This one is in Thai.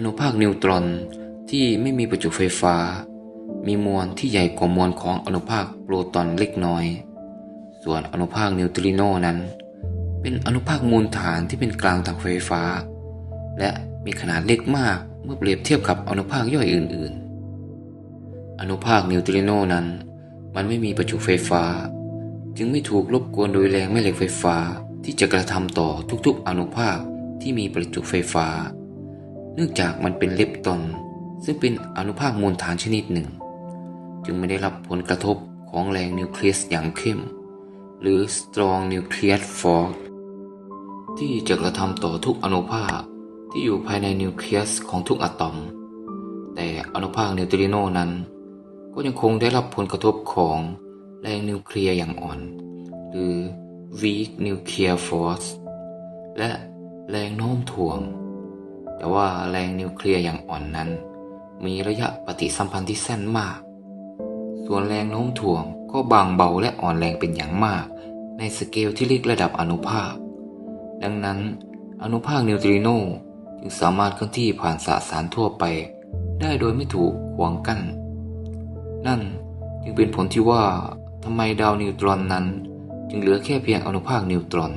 อนุภาคนิวตรอนที่ไม่มีประจุไฟฟ้า มีมวลที่ใหญ่กว่ามวลของอนุภาคโปรตอนเล็กน้อย ส่วนอนุภาคนิวตริโนนั้น เป็นอนุภาคมูลฐานที่เป็นกลางทางไฟฟ้า และมีขนาดเล็กมากเมื่อเปรียบเทียบกับอนุภาคย่อยอื่น ๆ อนุภาคนิวตริโนนั้น มันไม่มีประจุไฟฟ้า จึงไม่ถูกรบกวนโดยแรงแม่เหล็กไฟฟ้าที่จะกระทำต่อทุกๆ อนุภาคที่มีประจุไฟฟ้า นื่องจากมันเป็นเลปตอน ซึ่งเป็นอนุภาคมูลฐานชนิดหนึ่ง จึงไม่ได้รับผลกระทบของแรงนิวเคลียสอย่างเข้ม หรือ strong nuclear force ที่จะกระทำต่อทุกอนุภาคที่อยู่ภายในนิวเคลียสของทุกอะตอม แต่อนุภาคนิวตริโนนั้น ก็ยังคงได้รับผลกระทบของแรงนิวเคลียร์อย่างอ่อน หรือ weak nuclear force และแรงโน้มถ่วง แต่ว่าแรงนิวเคลียร์อย่างอ่อนนั้น มีระยะปฏิสัมพันธ์ที่สั้นมาก ส่วนแรงโน้มถ่วงก็บางเบาและอ่อนแรงเป็นอย่างมาก ในสเกลที่เรียกระดับอนุภาค ดังนั้นอนุภาคนิวตริโนจึงสามารถเคลื่อนที่ผ่านสสารทั่วไป ได้โดยไม่ถูกขวางกั้น นั่นจึงเป็นผลที่ว่าทำไมดาวนิวตรอนนั้น จึงเหลือแค่เพียงอนุภาคนิวตรอน